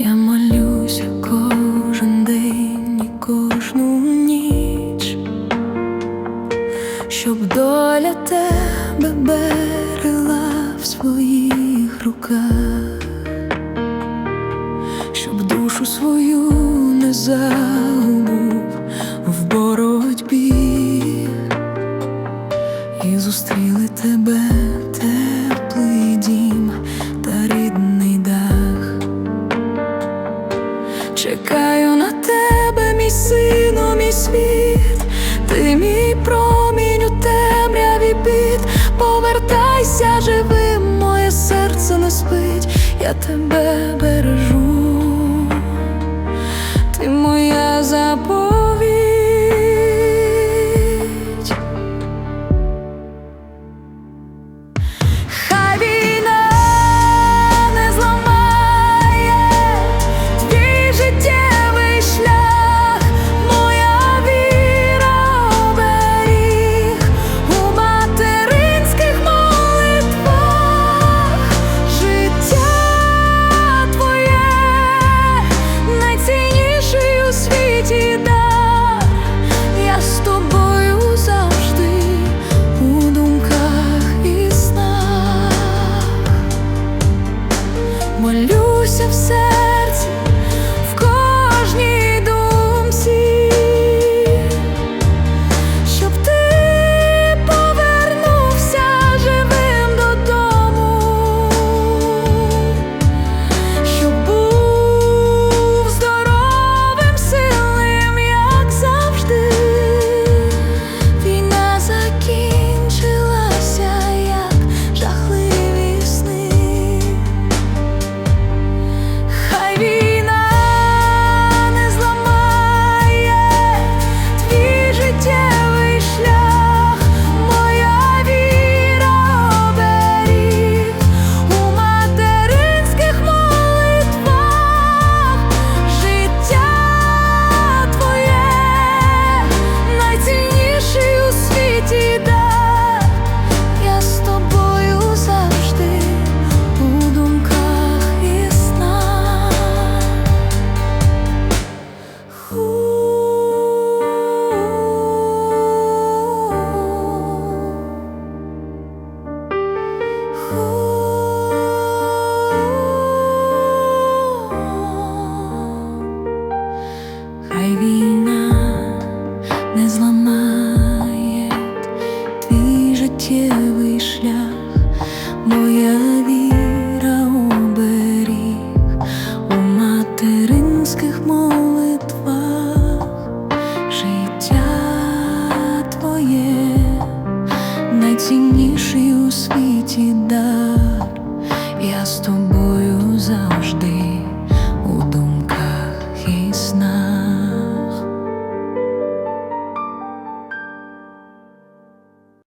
Я молюся кожен день і кожну ніч, щоб доля тебе берела в своїх руках, щоб душу свою не загубила. чекаю на тебе, мій сину, мій світ, ти мій промінь у темряві бід повертайся живим, моє серце не спить, я тебе бережу. moja